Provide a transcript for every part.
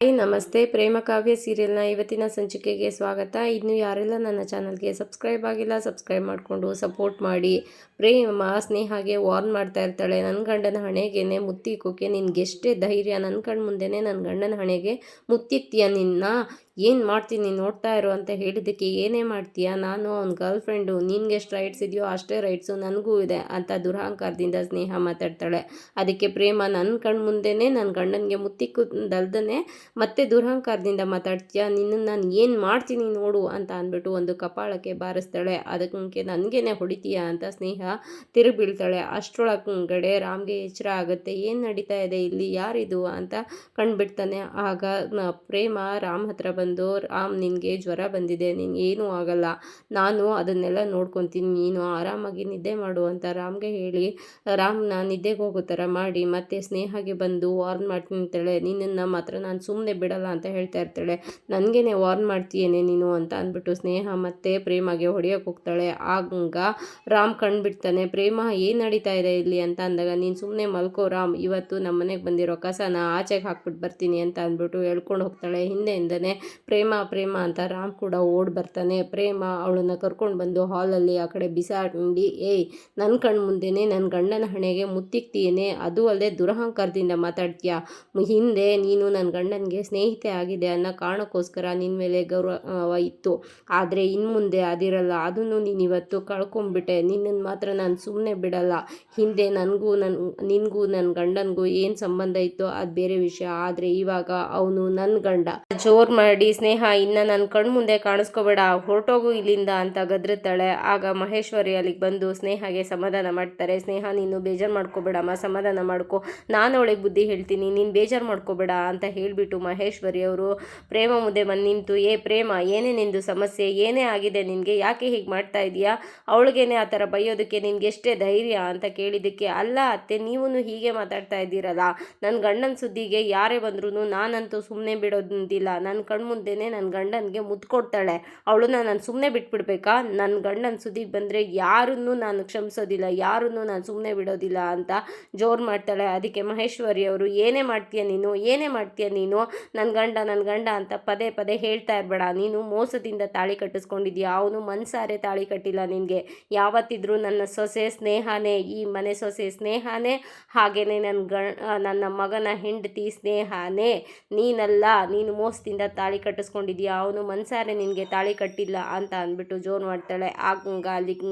Hi ನಮಸ್ತೆ, ಪ್ರೇಮ ಕಾವ್ಯ ಸೀರಿಯಲ್ನ ಇವತ್ತಿನ ಸಂಚಿಕೆಗೆ ಸ್ವಾಗತ. ಇನ್ನು ಯಾರೆಲ್ಲ ನನ್ನ ಚಾನಲ್ಗೆ ಸಬ್ಸ್ಕ್ರೈಬ್ ಆಗಿಲ್ಲ, ಸಬ್ಸ್ಕ್ರೈಬ್ ಮಾಡಿಕೊಂಡು ಸಪೋರ್ಟ್ ಮಾಡಿ. ಪ್ರೇಮ ಸ್ನೇಹಾಗೆ ವಾರ್ನ್ ಮಾಡ್ತಾ ಇರ್ತಾಳೆ. ನನ್ನ ಗಂಡನ ಹಣೆಗೇನೆ ಮುತ್ತಿಕ್ಕೋಕೆ ನಿನ್ಗೆಷ್ಟೇ ಧೈರ್ಯ. ನನ್ನ ಕಣ್ಣು ಮುಂದೆನೇ ನನ್ನ ಗಂಡನ ಹಣೆಗೆ ಮುತ್ತಿಕ್ತೀಯ ನಿನ್ನ? ಏನು ಮಾಡ್ತೀನಿ ನೋಡ್ತಾ ಇರೋ ಅಂತ ಹೇಳಿದ್ದಕ್ಕೆ ಏನೇ ಮಾಡ್ತೀಯಾ? ನಾನು ಅವ್ನ ಗರ್ಲ್ ಫ್ರೆಂಡು ನಿನ್ಗೆ ಎಷ್ಟು ರೈಟ್ಸ್ ಇದೆಯೋ ಅಷ್ಟೇ ರೈಟ್ಸು ನನಗೂ ಇದೆ ಅಂತ ದುರಹಂಕಾರದಿಂದ ಸ್ನೇಹ ಮಾತಾಡ್ತಾಳೆ. ಅದಕ್ಕೆ ಪ್ರೇಮ ನನ್ನ ಕಣ್ಣು ಮುಂದೆನೇ ನನ್ನ ಗಂಡನಿಗೆ ಮುತ್ತಿಕ್ಕುದಲ್ದೇ ಮತ್ತೆ ದುರಹಂಕಾರದಿಂದ ಮಾತಾಡ್ತೀಯ? ನಿನ್ನನ್ನು ನಾನು ಏನು ಮಾಡ್ತೀನಿ ನೋಡು ಅಂತ ಅಂದ್ಬಿಟ್ಟು ಒಂದು ಕಪಾಳಕ್ಕೆ ಬಾರಿಸ್ತಾಳೆ. ಅದಕ್ಕೆ ನನಗೇನೆ ಹೊಡಿತೀಯ ಅಂತ ಸ್ನೇಹ ತಿರುಗಿ ಬೀಳ್ತಾಳೆ ಅಷ್ಟರೊಳಗಡೆ ರಾಮ್ಗೆ ಎಚ್ಚರ ಆಗುತ್ತೆ. ಏನು ನಡೀತಾ ಇದೆ ಇಲ್ಲಿ? ಯಾರಿದು? ಅಂತ ಕಂಡುಬಿಡ್ತಾನೆ ಆಗ ಪ್ರೇಮ ರಾಮ್ ಹತ್ರ ಬಂದು ರಾಮ್ ನಿನಗೆ ಜ್ವರ ಬಂದಿದೆ ನಿನ್ಗೆ ಏನೂ ಆಗಲ್ಲ. ನಾನು ಅದನ್ನೆಲ್ಲ ನೋಡ್ಕೊತೀನಿ, ನೀನು ಆರಾಮಾಗಿ ನಿದ್ದೆ ಮಾಡು ಅಂತ ರಾಮ್ಗೆ ಹೇಳಿ, ರಾಮ್ನ ನಿದ್ದೆಗೆ ಹೋಗೋ ಥರ ಮಾಡಿ ಮತ್ತೆ ಸ್ನೇಹಗೆ ಬಂದು ವಾರ್ನ್ ಮಾಡ್ತೀನಿ ಅಂತೇಳೆ. ನಿನ್ನನ್ನು ಮಾತ್ರ ನಾನು ಸುಮ್ಮನೆ ಬಿಡಲ್ಲ ಅಂತ ಹೇಳ್ತಾ ಇರ್ತಾಳೆ. ನನಗೇನೆ ವಾರ್ನ್ ಮಾಡ್ತೀಯೇನೆ ನೀನು ಅಂತ ಅಂದ್ಬಿಟ್ಟು ಸ್ನೇಹ ಮತ್ತೆ ಪ್ರೇಮಗೆ ಹೊಡೆಯೋಕೆ ಹೋಗ್ತಾಳೆ. ಆಗ ರಾಮ್ ಕಂಡುಬಿಡ್ತಾನೆ ಪ್ರೇಮ, ಏನು ನಡೀತಾ ಇದೆ ಇಲ್ಲಿ ಅಂತ ಅಂದಾಗ, ನೀನು ಸುಮ್ಮನೆ ಮಲ್ಕೋ ರಾಮ್. ಇವತ್ತು ನಮ್ಮ ಮನೆಗೆ ಬಂದಿರೋ ಕಸನ ಆಚೆಗೆ ಹಾಕ್ಬಿಟ್ಟು ಬರ್ತೀನಿ ಅಂತ ಅಂದ್ಬಿಟ್ಟು ಹೇಳ್ಕೊಂಡು ಹೋಗ್ತಾಳೆ. ಹಿಂದೆಯಿಂದನೇ ಪ್ರೇಮ ಪ್ರೇಮ ಅಂತ ರಾಮ್ ಕೂಡ ಓಡ್ ಬರ್ತಾನೆ. ಪ್ರೇಮ ಅವಳನ್ನ ಕರ್ಕೊಂಡು ಬಂದು ಹಾಲಲ್ಲಿ ಆ ಕಡೆ ಬಿಸಾಡಿ, ಏಯ್ ನನ್ನ ಕಣ್ಣು ಮುಂದೆನೇ ನನ್ನ ಗಂಡನ ಹಣೆಗೆ ಮುತ್ತಿಕ್ತೀಯೇನೆ? ಅದು ಅಲ್ಲದೆ ದುರಹಂಕಾರದಿಂದ ಮಾತಾಡ್ತೀಯ? ಹಿಂದೆ ನೀನು ನನ್ನ ಗಂಡನಿಗೆ ಸ್ನೇಹಿತೆ ಆಗಿದೆ ಅನ್ನೋ ಕಾರಣಕ್ಕೋಸ್ಕರ ನಿನ್ನ ಮೇಲೆ ಗೌರವ ಇತ್ತು. ಆದರೆ ಇನ್ನು ಮುಂದೆ ಅದಿರಲ್ಲ. ಅದನ್ನು ನೀನು ಇವತ್ತು ಕಳ್ಕೊಂಬಿಟ್ಟೆ ನಿನ್ನನ್ನು ಮಾತ್ರ ನಾನು ಸುಮ್ಮನೆ ಬಿಡಲ್ಲ. ಹಿಂದೆ ನನಗೂ ನನ್ನ ನಿನಗೂ ನನ್ನ ಗಂಡನಿಗೂ ಏನು ಸಂಬಂಧ ಇತ್ತು ಅದು ಬೇರೆ ವಿಷಯ. ಆದರೆ ಇವಾಗ ಅವನು ನನ್ನ ಗಂಡ. ಜೋರು ಮಾಡಿ ಸ್ನೇಹ, ಇನ್ನ ನನ್ನ ಕಣ್ಣು ಮುಂದೆ ಕಾಣಿಸ್ಕೋಬೇಡ, ಹೊರಟೋಗು ಇಲ್ಲಿಂದ ಅಂತ ಗದ್ರತಾಳೆ ಆಗ ಮಹೇಶ್ವರಿ ಅಲ್ಲಿಗೆ ಬಂದು ಸ್ನೇಹಗೆ ಸಮಾಧಾನ ಮಾಡ್ತಾರೆ. ಸ್ನೇಹ, ನೀನು ಬೇಜಾರು ಮಾಡ್ಕೋಬೇಡಮ್ಮ, ಸಮಾಧಾನ ಮಾಡ್ಕೊ. ನಾನು ಅವಳಿಗೆ ಬುದ್ಧಿ ಹೇಳ್ತೀನಿ, ನೀನು ಬೇಜಾರು ಮಾಡ್ಕೋಬೇಡ ಅಂತ ಹೇಳಿಬಿಟ್ಟು ಮಹೇಶ್ವರಿ ಅವರು ಪ್ರೇಮ ಮುಂದೆ ಬಂದು ನಿಂತು, ಏ ಪ್ರೇಮ, ಏನೇ ನಿಂದು ಸಮಸ್ಯೆ, ಏನೇ ಆಗಿದೆ ನಿನಗೆ, ಯಾಕೆ ಹೀಗೆ ಮಾಡ್ತಾ ಇದೀಯಾ ಅವಳಿಗೇನೆ ಆ ಥರ ಬೈಯೋದಕ್ಕೆ ನಿನಗೆ ಎಷ್ಟೇ ಧೈರ್ಯ ಅಂತ ಕೇಳಿದ್ದಕ್ಕೆ, ಅಲ್ಲ ಅತ್ತೆ ನೀವೂ ಹೀಗೆ ಮಾತಾಡ್ತಾ ಇದ್ದೀರಲ್ಲ. ನನ್ನ ಗಂಡನ ಸುದ್ದಿಗೆ ಯಾರೇ ಬಂದ್ರೂ ನಾನಂತೂ ಸುಮ್ಮನೆ ಬಿಡೋದಿಲ್ಲ. ನನ್ನ ಕಣ್ಮುಂದೆನೇ ನನ್ನ ಗಂಡನಿಗೆ ಮುದ್ದು ಕೊಡ್ತಾಳೆ ಅವಳನ್ನ ನಾನು ಸುಮ್ಮನೆ ಬಿಟ್ಬಿಡ್ಬೇಕಾ? ನನ್ನ ಗಂಡನ ಸುದ್ದಿಗೆ ಬಂದರೆ ಯಾರನ್ನೂ ನಾನು ಕ್ಷಮಿಸೋದಿಲ್ಲ, ಯಾರನ್ನೂ ನಾನು ಸುಮ್ಮನೆ ಬಿಡೋದಿಲ್ಲ ಅಂತ ಜೋರು ಮಾಡ್ತಾಳೆ. ಅದಕ್ಕೆ ಮಹೇಶ್ವರಿ ಅವರು, ಏನೇ ಮಾಡ್ತೀಯ ನೀನು? ಏನೇ ಮಾಡ್ತೀಯ ನೀನು? ನನ್ನ ಗಂಡ ನನ್ನ ಗಂಡ ಅಂತ ಪದೇ ಪದೇ ಹೇಳ್ತಾ ಇರಬೇಡ. ನೀನು ಮೋಸದಿಂದ ತಾಳಿ ಕಟ್ಟಿಸ್ಕೊಂಡಿದ್ಯಾ? ಅವನು ಮನ್ಸಾರೆ ತಾಳಿ ಕಟ್ಟಿಲ್ಲ ನಿನಗೆ. ಯಾವತ್ತಿದ್ರೂ ನನ್ನ ಸೊಸೆ ಸ್ನೇಹನೇ, ಈ ಮನೆ ಸೊಸೆ ಸ್ನೇಹನೇ. ಹಾಗೆಯೇ ನನ್ನ ಗಣ ನನ್ನ ಮಗನ ಹೆಂಡತಿ ಸ್ನೇಹನೇ. ನೀನಲ್ಲ, ನೀನು ಮೋಸದಿಂದ ತಾಳಿ ಕಟ್ಟಿಸ್ಕೊಂಡಿದ್ಯಾ? ಅವನು ಮನ್ಸಾರೆ ನಿನಗೆ ತಾಳಿ ಕಟ್ಟಿಲ್ಲ ಅಂತ ಅಂದ್ಬಿಟ್ಟು ಜೋರು ಮಾಡ್ತಾಳೆ. ಆಗ ಅಲ್ಲಿಗೆ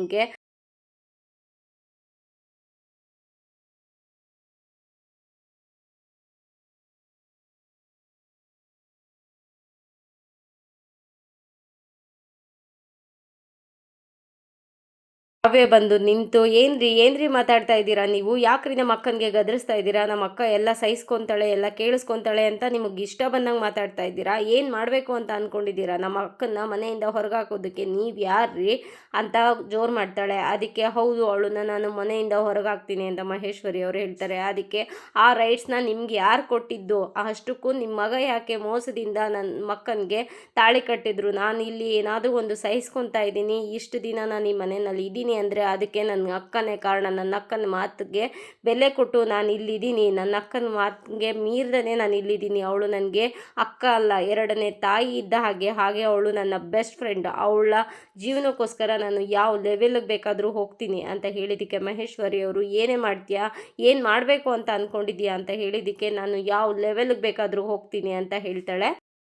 ಅವೇ ಬಂದು ನಿಂತು ಏನ್ರಿ ಏನ್ರಿ ಮಾತಾಡ್ತಾ ಇದ್ದೀರಾ ನೀವು? ಯಾಕ್ರಿ ನಮ್ಮ ಅಕ್ಕನಿಗೆ ಗದರಿಸ್ತಾ ಇದ್ದೀರಾ? ನಮ್ಮ ಅಕ್ಕ ಎಲ್ಲ ಸಹಿಸ್ಕೊಂತಾಳೆ, ಎಲ್ಲ ಕೇಳಿಸ್ಕೊಂತಾಳೆ ಅಂತ ನಿಮಗೆ ಇಷ್ಟ ಬಂದಂಗೆ ಮಾತಾಡ್ತಾ ಇದ್ದೀರಾ? ಏನು ಮಾಡಬೇಕು ಅಂತ ಅಂದ್ಕೊಂಡಿದ್ದೀರಾ ನಮ್ಮ ಅಕ್ಕನ ಮನೆಯಿಂದ ಹೊರಗೆ ಹಾಕೋದಕ್ಕೆ ನೀವು ಯಾರ್ರಿ ಅಂತ ಜೋರು ಮಾಡ್ತಾಳೆ. ಅದಕ್ಕೆ ಹೌದು ಅವಳನ್ನ ನಾನು ಮನೆಯಿಂದ ಹೊರಗೆ ಹಾಕ್ತೀನಿ ಅಂತ ಮಹೇಶ್ವರಿ ಅವರು ಹೇಳ್ತಾರೆ. ಅದಕ್ಕೆ ಆ ರೈಟ್ಸ್ನ ನಿಮ್ಗೆ ಯಾರು ಕೊಟ್ಟಿದ್ದು? ಅಷ್ಟಕ್ಕೂ ನಿಮ್ಮ ಮಗ ಯಾಕೆ ಮೋಸದಿಂದ ನನ್ನ ಮಕ್ಕನಿಗೆ ತಾಳಿ ಕಟ್ಟಿದ್ರು? ನಾನು ಇಲ್ಲಿ ಏನಾದರೂ ಒಂದು ಸಹಿಸ್ಕೊತಾ ಇದ್ದೀನಿ. ಇಷ್ಟು ದಿನ ನಾನು ಈ ಮನೆಯಲ್ಲಿ ಇದ್ದೀನಿ ಅಂದರೆ ಅದಕ್ಕೆ ನನ್ನ ಅಕ್ಕನೇ ಕಾರಣ. ನನ್ನ ಅಕ್ಕನ ಮಾತಿಗೆ ಬೆಲೆ ಕೊಟ್ಟು ನಾನು ಇಲ್ಲಿದ್ದೀನಿ. ನನ್ನ ಅಕ್ಕನ ಮಾತಿಗೆ ಮೀರ್ದೇ ನಾನು ಇಲ್ಲಿದ್ದೀನಿ. ಅವಳು ನನಗೆ ಅಕ್ಕ ಅಲ್ಲ. ಎರಡನೇ ತಾಯಿ ಇದ್ದ ಹಾಗೆ ಹಾಗೆ ಅವಳು ನನ್ನ ಬೆಸ್ಟ್ ಫ್ರೆಂಡ್ ಅವಳ ಜೀವನಕ್ಕೋಸ್ಕರ ನಾನು ಯಾವ ಲೆವೆಲ್ಗೆ ಬೇಕಾದರೂ ಹೋಗ್ತೀನಿ ಅಂತ ಹೇಳಿದ್ದಕ್ಕೆ ಮಹೇಶ್ವರಿ ಅವರು, ಏನೇ ಮಾಡ್ತೀಯಾ? ಏನು ಮಾಡಬೇಕು ಅಂತ ಅಂದ್ಕೊಂಡಿದ್ದೀಯಾ ಅಂತ ಹೇಳಿದ್ದಕ್ಕೆ ನಾನು ಯಾವ ಲೆವೆಲ್ಗೆ ಬೇಕಾದರೂ ಹೋಗ್ತೀನಿ ಅಂತ ಹೇಳ್ತಾಳೆ.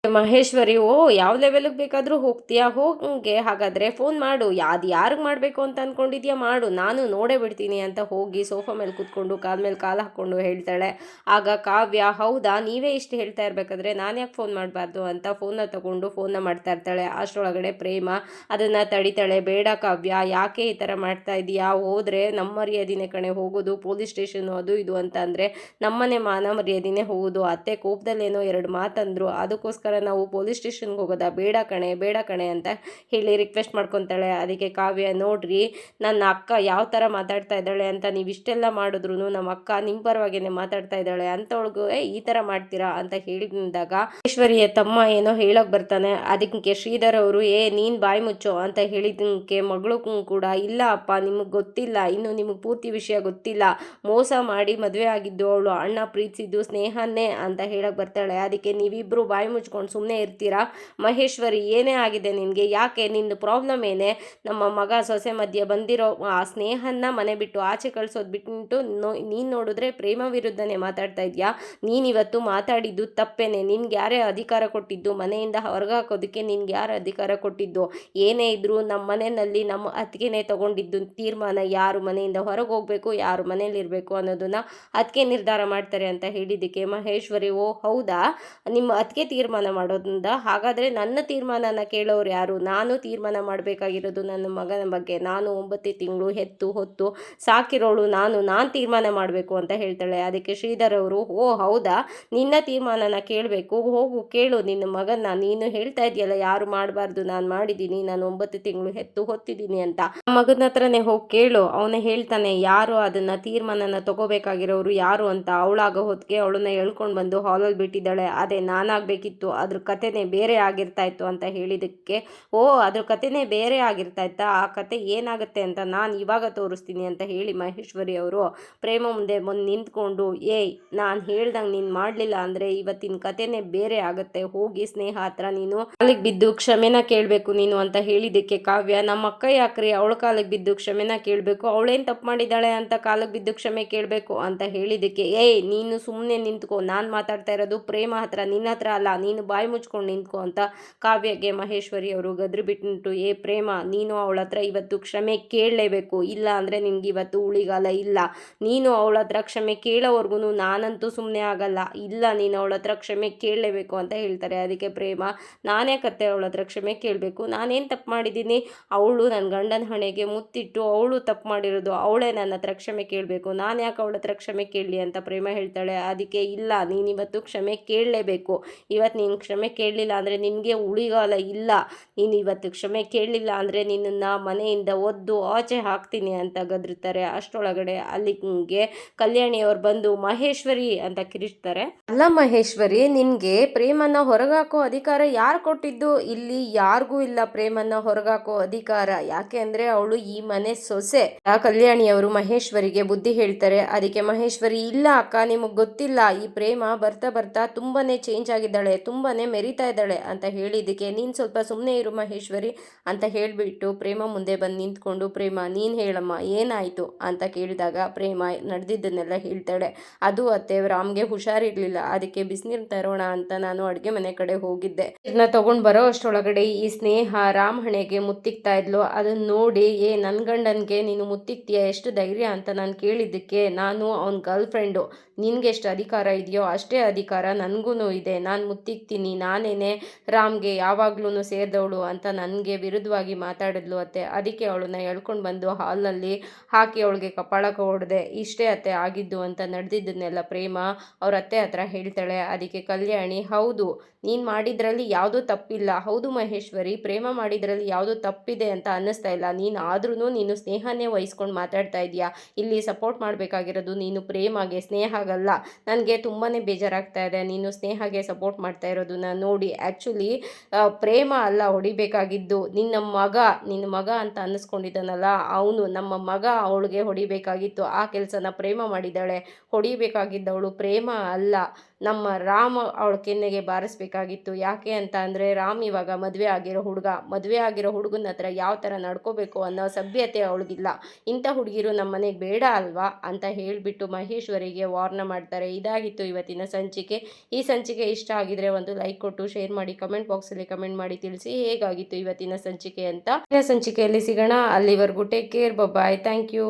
ಮಹೇಶ್ವರಿ, ಓ, ಯಾವ ಲೆವೆಲ್ಗೆ ಬೇಕಾದರೂ ಹೋಗ್ತೀಯಾ? ಹೋಗಂಗೆ ಹಾಗಾದರೆ ಫೋನ್ ಮಾಡು. ಅದು ಯಾರಿಗೆ ಮಾಡಬೇಕು ಅಂತ ಅಂದ್ಕೊಂಡಿದ್ಯಾ ಮಾಡು. ನಾನು ನೋಡೇ ಬಿಡ್ತೀನಿ ಅಂತ ಹೋಗಿ ಸೋಫಾ ಮೇಲೆ ಕೂತ್ಕೊಂಡು ಕಾಲ ಮೇಲೆ ಕಾಲು ಹಾಕ್ಕೊಂಡು ಹೇಳ್ತಾಳೆ. ಆಗ ಕಾವ್ಯ, ಹೌದಾ? ನೀವೇ ಇಷ್ಟು ಹೇಳ್ತಾ ಇರಬೇಕಾದ್ರೆ ನಾನು ಯಾಕೆ ಫೋನ್ ಮಾಡಬಾರ್ದು ಅಂತ ಫೋನ್ನ ತಗೊಂಡು ಫೋನ್ನ ಮಾಡ್ತಾ ಇರ್ತಾಳೆ. ಅಷ್ಟರೊಳಗಡೆ ಪ್ರೇಮ ಅದನ್ನು ತಡಿತಾಳೆ. ಬೇಡ ಕಾವ್ಯ, ಯಾಕೆ ಈ ಥರ ಮಾಡ್ತಾ ಇದೀಯಾ ಹೋದರೆ ನಮ್ಮ ಮರ್ಯಾದಿನೇ ಕಣೆ. ಹೋಗೋದು ಪೊಲೀಸ್ ಸ್ಟೇಷನು ಅದು ಇದು ಅಂತ ಅಂದರೆ ನಮ್ಮನೆ ಮಾನ ಮರ್ಯಾದಿನೇ ಹೋಗೋದು. ಅತ್ತೆ ಕೋಪದಲ್ಲೇನೋ ಎರಡು ಮಾತಂದರು. ಅದಕ್ಕೋಸ್ಕರ ನಾವು ಪೊಲೀಸ್ ಸ್ಟೇಷನ್ಗೆ ಹೋಗೋದಾ? ಬೇಡ ಕಣೆ ಬೇಡ ಕಣೆ ಅಂತ ಹೇಳಿ ರಿಕ್ವೆಸ್ಟ್ ಮಾಡ್ಕೊತಾಳೆ. ಅದಕ್ಕೆ ಕಾವ್ಯ, ನೋಡ್ರಿ, ನನ್ನ ಅಕ್ಕ ಯಾವ ಥರ ಮಾತಾಡ್ತಾ ಇದ್ದಾಳೆ ಅಂತ ನೀವು ಇಷ್ಟೆಲ್ಲ ಮಾಡಿದ್ರು ನಮ್ಮ ಅಕ್ಕ ನಿಮ್ಮ ಪರವಾಗಿನೇ ಮಾತಾಡ್ತಾ ಇದ್ದಾಳೆ. ಅಂತವ್ಳಿಗೂ, ಏ, ಈ ಥರ ಮಾಡ್ತೀರಾ? ಅಂತ ಹೇಳಿದಾಗ, ಈಶ್ವರಿಯ, ತಮ್ಮ ಏನೋ ಹೇಳೋಕೆ ಬರ್ತಾನೆ. ಅದಕ್ಕೆ ಶ್ರೀಧರ್ ಅವರು, ಏ, ನೀನು ಬಾಯಿ ಮುಚ್ಚೋ ಅಂತ ಹೇಳಿದಕ್ಕೆ ಮಗಳು ಕೂಡ, ಇಲ್ಲ ಅಪ್ಪ, ನಿಮಗೆ ಗೊತ್ತಿಲ್ಲ. ಇನ್ನು ನಿಮಗೆ ಪೂರ್ತಿ ವಿಷಯ ಗೊತ್ತಿಲ್ಲ. ಮೋಸ ಮಾಡಿ ಮದುವೆ ಆಗಿದ್ದು ಅವಳು ಅಣ್ಣ ಪ್ರೀತಿಸಿದ್ದು ಸ್ನೇಹನೇ ಅಂತ ಹೇಳಕ್ ಬರ್ತಾಳೆ. ಅದಕ್ಕೆ ನೀವಿಬ್ಬರು ಬಾಯಿ ಮುಚ್ಕೊಂಡು ಸುಮ್ಮನೆ ಇರ್ತೀರಾ? ಮಹೇಶ್ವರಿ, ಏನೇ ಆಗಿದೆ ನಿನಗೆ? ಯಾಕೆ? ನಿಂದು ಪ್ರಾಬ್ಲಮ್ ಏನೇ? ನಮ್ಮ ಮಗ ಸೊಸೆ ಮಧ್ಯೆ ಬಂದಿರೋ ಆ ಸ್ನೇಹನ ಮನೆ ಬಿಟ್ಟು ಆಚೆ ಕಳಿಸೋದು ಬಿಟ್ಟು ನೋ, ನೀನು ನೋಡಿದ್ರೆ ಪ್ರೇಮ ವಿರುದ್ಧನೇ ಮಾತಾಡ್ತಾ ಇದೆಯಾ? ನೀನಿವತ್ತು ಮಾತಾಡಿದ್ದು ತಪ್ಪೇನೆ. ನಿನ್ಗೆ ಯಾರೇ ಅಧಿಕಾರ ಕೊಟ್ಟಿದ್ದು, ಮನೆಯಿಂದ ಹೊರಗೆ ಹಾಕೋದಕ್ಕೆ ನಿನ್ಗೆ ಯಾರು ಅಧಿಕಾರ ಕೊಟ್ಟಿದ್ದು? ಏನೇ ಇದ್ರೂ ನಮ್ಮ ಮನೆಯಲ್ಲಿ ನಮ್ಮ ಅತ್ತಿಗೆನೇ ತಗೊಂಡಿದ್ದು ತೀರ್ಮಾನ ಯಾರು ಮನೆಯಿಂದ ಹೊರಗೆ ಹೋಗಬೇಕು ಯಾರು ಮನೇಲಿ ಇರಬೇಕು ಅನ್ನೋದನ್ನ ಅದಕ್ಕೆ ನಿರ್ಧಾರ ಮಾಡ್ತಾರೆ ಅಂತ ಹೇಳಿದ್ದಕ್ಕೆ ಮಹೇಶ್ವರಿ. ಓ, ಹೌದಾ? ನಿಮ್ಮ ಅತ್ತಿಗೆ ತೀರ್ಮಾನ ಮಾಡೋದ್ರಿಂದ ಹಾಗಾದರೆ ನನ್ನ ತೀರ್ಮಾನನ ಕೇಳೋರು ಯಾರು? ನಾನು ತೀರ್ಮಾನ ಮಾಡಬೇಕಾಗಿರೋದು ನನ್ನ ಮಗನ ಬಗ್ಗೆ. ನಾನು ಒಂಬತ್ತು ತಿಂಗಳು ಹೆತ್ತು ಹೊತ್ತು ಸಾಕಿರೋಳು ನಾನು ನಾನು ತೀರ್ಮಾನ ಮಾಡಬೇಕು ಅಂತ ಹೇಳ್ತಾಳೆ. ಅದಕ್ಕೆ ಶ್ರೀಧರ್ ಅವರು, ಓ, ಹೌದಾ? ನಿನ್ನ ತೀರ್ಮಾನನ ಕೇಳಬೇಕು. ಹೋಗು, ಕೇಳು. ನಿನ್ನ ಮಗನ ನೀನು ಹೇಳ್ತಾ ಇದೆಯಲ್ಲ ಯಾರು ಮಾಡಬಾರ್ದು? ನಾನು ಮಾಡಿದ್ದೀನಿ, ನಾನು ಒಂಬತ್ತು ತಿಂಗಳು ಹೆತ್ತು ಹೊತ್ತಿದ್ದೀನಿ ಅಂತ. ಮಗನ ಹತ್ರನೇ ಹೋಗಿ ಕೇಳು. ಅವನು ಹೇಳ್ತಾನೆ, ಯಾರು ಅದನ್ನ ತೀರ್ಮಾನನ ತಗೋಬೇಕಾಗಿರೋರು ಯಾರು? ಅಂತ ಅವಳಾಗ ಹೊತ್ತಿಗೆ ಅವಳನ್ನ ಎಳ್ಕೊಂಡು ಬಂದು ಹಾಲಲ್ಲಿ ಬಿಟ್ಟಿದ್ದಾಳೆ. ಅದೇ ನಾನಾಗಬೇಕಿತ್ತು. ಅದ್ರ ಕಥೆನೇ ಬೇರೆ ಆಗಿರ್ತಾ ಇತ್ತು ಅಂತ ಹೇಳಿದಕ್ಕೆ ಓ, ಅದ್ರ ಕಥೆನೇ ಬೇರೆ ಆಗಿರ್ತಾ ಆ ಕತೆ ಏನಾಗುತ್ತೆ ಅಂತ ನಾನು ಇವಾಗ ತೋರಿಸ್ತೀನಿ ಅಂತ ಹೇಳಿ ಮಹೇಶ್ವರಿ ಅವರು ಪ್ರೇಮ ಮುಂದೆ ಮುಂದೆ ನಿಂತ್ಕೊಂಡು, ಏಯ್, ನಾನು ಹೇಳ್ದಂಗೆ ನೀನು ಮಾಡಲಿಲ್ಲ ಅಂದರೆ ಇವತ್ತಿನ ಕಥೆನೇ ಬೇರೆ ಆಗುತ್ತೆ, ಹೋಗಿ ಸ್ನೇಹ ಹತ್ರ ನೀನು ಕಾಲಿಗೆ ಬಿದ್ದು ಕ್ಷಮೆನ ಕೇಳಬೇಕು ನೀನು ಅಂತ ಹೇಳಿದ್ದಕ್ಕೆ ಕಾವ್ಯ, ನಮ್ಮ ಅಕ್ಕ ಯಾಕ್ರಿ ಅವಳ ಕಾಲಿಗೆ ಬಿದ್ದು ಕ್ಷಮೆನ ಕೇಳಬೇಕು? ಅವಳೇನು ತಪ್ಪು ಮಾಡಿದ್ದಾಳೆ ಅಂತ ಕಾಲಿಗೆ ಬಿದ್ದು ಕ್ಷಮೆ ಕೇಳಬೇಕು? ಅಂತ ಹೇಳಿದ್ದಕ್ಕೆ, ಏಯ್, ನೀನು ಸುಮ್ಮನೆ ನಿಂತ್ಕೋ, ನಾನು ಮಾತಾಡ್ತಾ ಇರೋದು ಪ್ರೇಮ ಹತ್ರ ನಿನ್ನ ಹತ್ರ ಅಲ್ಲ, ನೀನು ಬಾಯಿ ಮುಚ್ಕೊಂಡು ನಿಂತ್ಕೋ ಅಂತ ಕಾವ್ಯಗೆ ಮಹೇಶ್ವರಿ ಅವರು ಗದ್ರು ಬಿಟ್ಟುಂಟು ಏ ಪ್ರೇಮ, ನೀನು ಅವಳ ಹತ್ರ ಇವತ್ತು ಕ್ಷಮೆ ಕೇಳಲೇಬೇಕು. ಇಲ್ಲ ಅಂದರೆ ನಿನಗೆ ಇವತ್ತು ಉಳಿಗಾಲ ಇಲ್ಲ. ನೀನು ಅವಳ ಹತ್ರ ಕ್ಷಮೆ ಕೇಳೋವರೆಗೂ ನಾನಂತೂ ಸುಮ್ಮನೆ ಆಗಲ್ಲ. ಇಲ್ಲ, ನೀನು ಅವಳ ಹತ್ರ ಕ್ಷಮೆ ಕೇಳಲೇಬೇಕು ಅಂತ ಹೇಳ್ತಾರೆ. ಅದಕ್ಕೆ ಪ್ರೇಮ, ನಾನೇ ಕತ್ತೆ ಅವಳ ಹತ್ರ ಕ್ಷಮೆ ಕೇಳಬೇಕು. ನಾನೇನು ತಪ್ಪು ಮಾಡಿದ್ದೀನಿ? ಅವಳು ನನ್ನ ಗಂಡನ ಹಣೆಗೆ ಮುತ್ತಿಟ್ಟು ಅವಳು ತಪ್ಪು ಮಾಡಿರೋದು ಅವಳೇ ನನ್ನ ಹತ್ರ ಕ್ಷಮೆ ಕೇಳಬೇಕು. ನಾನು ಯಾಕೆ ಅವಳ ಹತ್ರ ಕ್ಷಮೆ ಕೇಳಲಿ? ಅಂತ ಪ್ರೇಮ ಹೇಳ್ತಾಳೆ. ಅದಕ್ಕೆ ಇಲ್ಲ ನೀನಿವತ್ತು ಕ್ಷಮೆ ಕೇಳಲೇಬೇಕು. ಇವತ್ತು ನೀನು ಕ್ಷಮೆ ಕೇಳಲಿಲ್ಲ ಅಂದರೆ ನಿನಗೆ ಉಳಿಗಾಲ ಇಲ್ಲ. ನೀನು ಇವತ್ತು ಕ್ಷಮೆ ಕೇಳಲಿಲ್ಲ ಅಂದರೆ ನಿನ್ನನ್ನು ಮನೆಯಿಂದ ಒದ್ದು ಆಚೆ ಹಾಕ್ತೀನಿ ಅಂತ ಗದರುತ್ತಾರೆ ಅಷ್ಟೊಳಗಡೆ ಅಲ್ಲಿಗೆ ಕಲ್ಯಾಣಿಯವ್ರು ಬಂದು, ಮಹೇಶ್ವರಿ ಅಂತ ಕಿರಿಸ್ತಾರೆ. ಅಲ್ಲ ಮಹೇಶ್ವರಿ, ನಿನಗೆ ಪ್ರೇಮನ ಹೊರಗಾಕೋ ಅಧಿಕಾರ ಯಾರು ಕೊಟ್ಟಿದ್ದು? ಇಲ್ಲಿ ಯಾರಿಗೂ ಇಲ್ಲ ಪ್ರೇಮನ ಹೊರಗಾಕೋ ಅಧಿಕಾರ. ಯಾಕೆ ಅಂದರೆ ಅವಳು ಈ ಮನೆ ಸೊಸೆ. ಆ ಕಲ್ಯಾಣಿಯವರು ಮಹೇಶ್ವರಿಗೆ ಬುದ್ಧಿ ಹೇಳ್ತಾರೆ. ಅದಕ್ಕೆ ಮಹೇಶ್ವರಿ, ಇಲ್ಲ ಅಕ್ಕ, ನಿಮಗೆ ಗೊತ್ತಿಲ್ಲ. ಈ ಪ್ರೇಮ ಬರ್ತಾ ಬರ್ತಾ ತುಂಬಾನೇ ಚೇಂಜ್ ಆಗಿದ್ದಾಳೆ. ತುಂಬಾನೇ ಮೆರಿತಾ ಇದ್ದಾಳೆ ಅಂತ ಹೇಳಿದ್ದಕ್ಕೆ, ನೀನು ಸ್ವಲ್ಪ ಸುಮ್ಮನೆ ಇರು ಮಹೇಶ್ವರಿ ಅಂತ ಹೇಳಿಬಿಟ್ಟು ಪ್ರೇಮ ಮುಂದೆ ಬಂದು ನಿಂತ್ಕೊಂಡು, ಪ್ರೇಮ, ನೀನು ಹೇಳಮ್ಮ, ಏನಾಯಿತು? ಅಂತ ಕೇಳಿದಾಗ ಪ್ರೇಮ ನಡೆದಿದ್ದನ್ನೆಲ್ಲ ಹೇಳ್ತಾಳೆ. ಅದು ಅತ್ತೆ, ರಾಮ್ಗೆ ಹುಷಾರಿರಲಿಲ್ಲ, ಅದಕ್ಕೆ ಬಿಸಿನೀರು ತರೋಣ ಅಂತ ನಾನು ಅಡುಗೆ ಮನೆ ಕಡೆ ಹೋಗಿದ್ದೆ. ಇದನ್ನ ತಗೊಂಡು ಬರೋ ಅಷ್ಟರೊಳಗಡೆ ಈ ಸ್ನೇಹ ರಾಮ್ ಹಣೆಗೆ ಮುತ್ತಿಕ್ತಾ ಇದ್ಲು. ಅದನ್ನ ನೋಡಿ, ಏ ನನ್ನ ಗಂಡನಿಗೆ ನೀನು ಮುತ್ತಿಕ್ತೀಯ, ಎಷ್ಟು ಧೈರ್ಯ? ಅಂತ ನಾನು ಕೇಳಿದ್ದಕ್ಕೆ, ನಾನು ಅವನ ಗರ್ಲ್ ಫ್ರೆಂಡು ನಿನ್ಗೆ ಎಷ್ಟು ಅಧಿಕಾರ ಇದೆಯೋ ಅಷ್ಟೇ ಅಧಿಕಾರ ನನಗೂ ಇದೆ. ನಾನು ಮುತ್ತಿಕ್ತೀನಿ ನಾನೇನೆ ರಾಮ್ಗೆ ಯಾವಾಗ್ಲೂ ಸೇರಿದವಳು ಅಂತ ನನಗೆ ವಿರುದ್ಧವಾಗಿ ಮಾತಾಡಿದ್ಲು ಅತ್ತೆ. ಅದಕ್ಕೆ ಅವಳನ್ನ ಎಳ್ಕೊಂಡು ಬಂದು ಹಾಲ್ನಲ್ಲಿ ಹಾಕಿ ಅವಳಿಗೆ ಕಪಾಳಕ್ಕೆ ಹೊಡೆದೆ. ಇಷ್ಟೇ ಅತ್ತೆ ಆಗಿದ್ದು ಅಂತ ನಡೆದಿದ್ದನ್ನೆಲ್ಲ ಪ್ರೇಮ ಅವ್ರ ಅತ್ತೆ ಹತ್ರ ಹೇಳ್ತಾಳೆ. ಅದಕ್ಕೆ ಕಲ್ಯಾಣಿ, ಹೌದು, ನೀನು ಮಾಡಿದ್ರಲ್ಲಿ ಯಾವುದೂ ತಪ್ಪಿಲ್ಲ. ಹೌದು ಮಹೇಶ್ವರಿ, ಪ್ರೇಮ ಮಾಡಿದ್ರಲ್ಲಿ ಯಾವುದೂ ತಪ್ಪಿದೆ ಅಂತ ಅನ್ನಿಸ್ತಾ ಇಲ್ಲ. ನೀನು ಆದ್ರೂ ನೀನು ಸ್ನೇಹನೇ ವಹಿಸ್ಕೊಂಡು ಮಾತಾಡ್ತಾ ಇದೀಯಾ? ಇಲ್ಲಿ ಸಪೋರ್ಟ್ ಮಾಡಬೇಕಾಗಿರೋದು ನೀನು ಪ್ರೇಮಗೆ ಸ್ನೇಹಗಲ್ಲ ನನಗೆ ತುಂಬಾ ಬೇಜಾರಾಗ್ತಾ ಇದೆ. ನೀನು ಸ್ನೇಹಗೆ ಸಪೋರ್ಟ್ ಮಾಡ್ತಾ ಇರೋದನ್ನ ನೋಡಿ. ಆ್ಯಕ್ಚುಲಿ ಪ್ರೇಮ ಅಲ್ಲ ಹೊಡಿಬೇಕಾಗಿದ್ದು. ನಿನ್ನ ಮಗ ನಿನ್ನ ಮಗ ಅಂತ ಅನ್ನಿಸ್ಕೊಂಡಿದ್ದಾನಲ್ಲ, ಅವನು ನಮ್ಮ ಮಗ ಅವಳಿಗೆ ಹೊಡಿಬೇಕಾಗಿತ್ತು. ಆ ಕೆಲಸನ ಪ್ರೇಮ ಮಾಡಿದ್ದಾಳೆ. ಹೊಡಿಬೇಕಾಗಿದ್ದವಳು ಪ್ರೇಮ ಅಲ್ಲ. ನಮ್ಮ ರಾಮ ಅವಳ ಕೆನ್ನೆಗೆ ಬಾರಿಸ್ಬೇಕಾಗಿತ್ತು. ಯಾಕೆ ಅಂತ ಅಂದರೆ, ರಾಮ್ ಇವಾಗ ಮದುವೆ ಆಗಿರೋ ಹುಡುಗ. ಮದುವೆ ಆಗಿರೋ ಹುಡುಗನ ಹತ್ರ ಯಾವ ಥರ ನಡ್ಕೋಬೇಕು ಅನ್ನೋ ಸಭ್ಯತೆ ಅವಳಿಗಿಲ್ಲ. ಇಂಥ ಹುಡುಗಿರು ನಮ್ಮ ಮನೆಗೆ ಬೇಡ ಅಲ್ವಾ? ಅಂತ ಹೇಳಿಬಿಟ್ಟು ಮಹೇಶ್ವರಿಗೆ ವಾರ್ನ ಮಾಡ್ತಾರೆ. ಇದಾಗಿತ್ತು ಇವತ್ತಿನ ಸಂಚಿಕೆ. ಈ ಸಂಚಿಕೆ ಇಷ್ಟ ಆಗಿದ್ರೆ ಒಂದು ಲೈಕ್ ಕೊಟ್ಟು ಶೇರ್ ಮಾಡಿ ಕಮೆಂಟ್ ಬಾಕ್ಸಲ್ಲಿ ಕಮೆಂಟ್ ಮಾಡಿ ತಿಳಿಸಿ ಹೇಗಾಗಿತ್ತು ಇವತ್ತಿನ ಸಂಚಿಕೆ ಅಂತ. ಸಂಚಿಕೆಯಲ್ಲಿ ಸಿಗೋಣ. ಅಲ್ಲಿವರೆಗೂ take care bye thank you